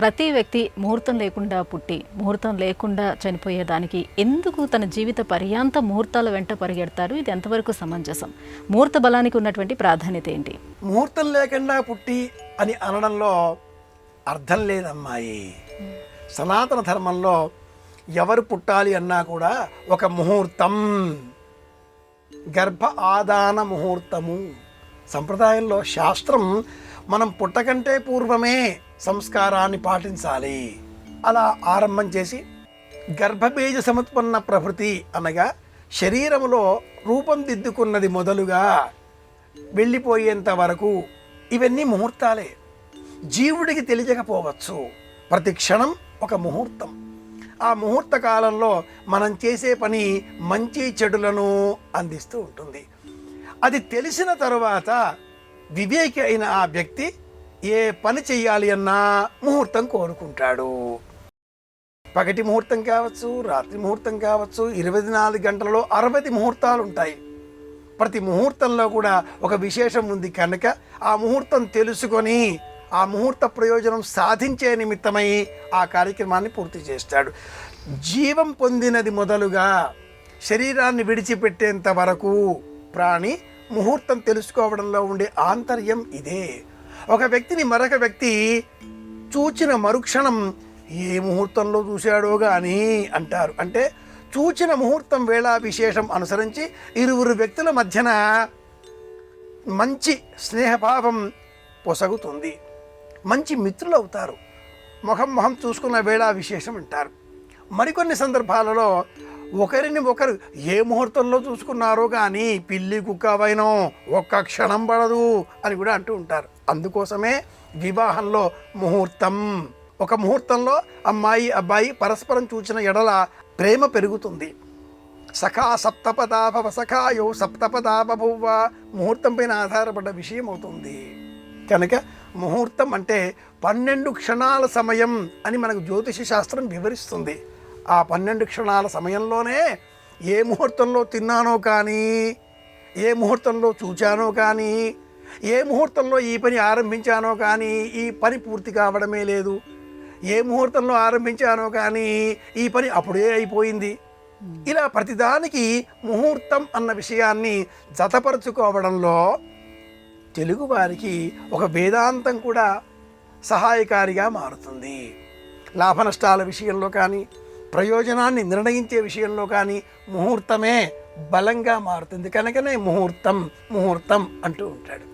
ప్రతి వ్యక్తి ముహూర్తం లేకుండా పుట్టి ముహూర్తం లేకుండా చనిపోయేదానికి ఎందుకు తన జీవిత పర్యాంత ముహూర్తాల వెంట పరిగెడతారు? ఇది ఎంతవరకు సమంజసం? ముహూర్త బలానికి ఉన్నటువంటి ప్రాధాన్యత ఏంటి? ముహూర్తం లేకుండా పుట్టి అని అనడంలో అర్థం లేదమ్మాయి. సనాతన ధర్మంలో ఎవరు పుట్టాలి అన్నా కూడా ఒక ముహూర్తం గర్భ ఆదాన ముహూర్తము. సంప్రదాయంలో శాస్త్రం మనం పుట్టకంటే పూర్వమే సంస్కారాన్ని పాటించాలి. అలా ఆరంభం చేసి గర్భబీజ సముత్పన్న ప్రభృతి అనగా శరీరములో రూపం దిద్దుకున్నది మొదలుగా వెళ్ళిపోయేంత వరకు ఇవన్నీ ముహూర్తాలే. జీవుడికి తెలియకపోవచ్చు. ప్రతి క్షణం ఒక ముహూర్తం. ఆ ముహూర్త కాలంలో మనం చేసే పని మంచి చెడులను అందిస్తూ ఉంటుంది. అది తెలిసిన తరువాత వివేకి అయిన ఆ వ్యక్తి ఏ పని చెయ్యాలి అన్నా ముహూర్తం కోరుకుంటాడు. పగటి ముహూర్తం కావచ్చు రాత్రి ముహూర్తం కావచ్చు ఇరవై నాలుగు గంటలలో అరవై ముహూర్తాలు ఉంటాయి ప్రతి ముహూర్తంలో కూడా ఒక విశేషం ఉంది కనుక ఆ ముహూర్తం తెలుసుకొని ఆ ముహూర్త ప్రయోజనం సాధించే నిమిత్తమై ఆ కార్యక్రమాన్ని పూర్తి చేస్తాడు. జీవం పొందినది మొదలుగా శరీరాన్ని విడిచిపెట్టేంత వరకు ప్రాణి ముహూర్తం తెలుసుకోవడంలో ఉండే ఆంతర్యం ఇదే. ఒక వ్యక్తిని మరొక వ్యక్తి చూచిన మరుక్షణం ఏ ముహూర్తంలో చూశాడో కానీ అంటారు. అంటే చూచిన ముహూర్తం వేళ విశేషం అనుసరించి ఇరువురు వ్యక్తుల మధ్యన మంచి స్నేహభావం పొసగుతుంది. మంచి మిత్రులు అవుతారు మొహం మొహం చూసుకున్న వేళ విశేషం అంటారు. మరికొన్ని సందర్భాలలో ఒకరిని ఒకరు ఏ ముహూర్తంలో చూసుకున్నారో కానీ పిల్లి కుక్క వైనం ఒక్క క్షణం పడదు అని కూడా అంటూ ఉంటారు. అందుకోసమే వివాహంలో ముహూర్తం. ఒక ముహూర్తంలో అమ్మాయి అబ్బాయి పరస్పరం చూసిన ఎడల ప్రేమ పెరుగుతుంది. సఖా సప్తపదాభవ సఖాయో సప్తపదాభవ ముహూర్తం పైన ఆధారపడ్డ విషయం అవుతుంది. కనుక ముహూర్తం అంటే పన్నెండు క్షణాల సమయం అని మనకు జ్యోతిష శాస్త్రం వివరిస్తుంది. ఆ పన్నెండు క్షణాల సమయంలోనే ఏ ముహూర్తంలో తిన్నానో కానీ ఏ ముహూర్తంలో చూచానో కానీ ఏ ముహూర్తంలో ఈ పని ఆరంభించానో కానీ ఈ పని పూర్తి కావడమే లేదు. ఏ ముహూర్తంలో ఆరంభించానో కానీ ఈ పని అప్పుడే అయిపోయింది. ఇలా ప్రతిదానికి ముహూర్తం అన్న విషయాన్ని జతపరుచుకోవడంలో తెలుగువారికి ఒక వేదాంతం కూడా సహాయకారిగా మారుతుంది. లాభ నష్టాల విషయంలో కానీ ప్రయోజనాన్ని నిర్ణయించే విషయంలో కానీ ముహూర్తమే బలంగా మారుతుంది. కనుకనే ముహూర్తం ముహూర్తం అంటూ ఉంటాడు.